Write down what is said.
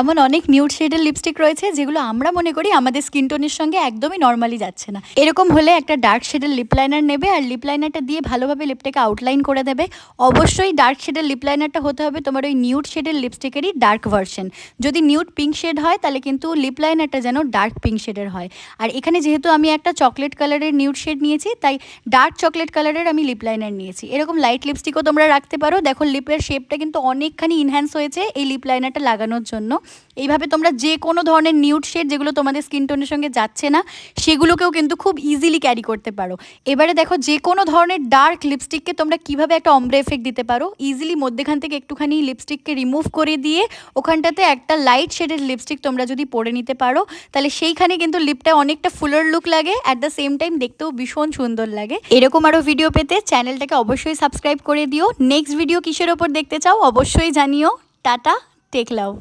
এমন অনেক নিউড শেডের লিপস্টিক রয়েছে যেগুলো আমরা মনে করি আমাদের স্কিন টোনের সঙ্গে একদমই নর্মালি যাচ্ছে না। এরকম হলে একটা ডার্ক শেডের লিপ লাইনার নেবে আর লিপ লাইনারটা দিয়ে ভালোভাবে লিপটাকে আউটলাইন করে দেবে। অবশ্যই ডার্ক শেডের লিপ লাইনারটা হতে হবে তোমার ওই নিউড শেডের লিপস্টিকেরই ডার্ক ভার্সন যদি নিউড পিঙ্ক শেড হয়, তাহলে কিন্তু লিপ লাইনারটা যেন ডার্ক পিঙ্ক শেডের হয়। আর এখানে যেহেতু আমি একটা চকলেট কালারের নিউড শেড নিয়েছি, তাই ডার্ক চকলেট কালারের আমি লিপ লাইনার নিয়েছি। এরকম লাইট লিপস্টিকও তোমরা রাখতে পারো। দেখো লিপের শেপটা কিন্তু অনেকখানি ইনহ্যান্স হয়েছে এই লিপ লাইনারটা লাগানোর জন্য। এইভাবে তোমরা যে কোনো ধরনের নিউড শেড যেগুলো তোমাদের স্কিন টোনের সঙ্গে যাচ্ছে না, সেগুলোকেও কিন্তু খুব ইজিলি ক্যারি করতে পারো। এবারে দেখো যে কোনো ধরনের ডার্ক লিপস্টিককে তোমরা কীভাবে একটা অম্ব্রে এফেক্ট দিতে পারো ইজিলি মধ্যেখান থেকে একটুখানি লিপস্টিককে রিমুভ করে দিয়ে ওখানটাতে একটা লাইট শেডের লিপস্টিক তোমরা যদি পরে নিতে পারো, তাহলে সেইখানে কিন্তু লিপটা অনেকটা ফুলার লুক লাগে অ্যাট দ্য সেম টাইম দেখতেও ভীষণ সুন্দর লাগে। এরকম আরও ভিডিও পেতে চ্যানেলটাকে অবশ্যই সাবস্ক্রাইব করে দিও। নেক্সট ভিডিও কিসের ওপর দেখতে চাও অবশ্যই জানিও। টাটা টেক লাভ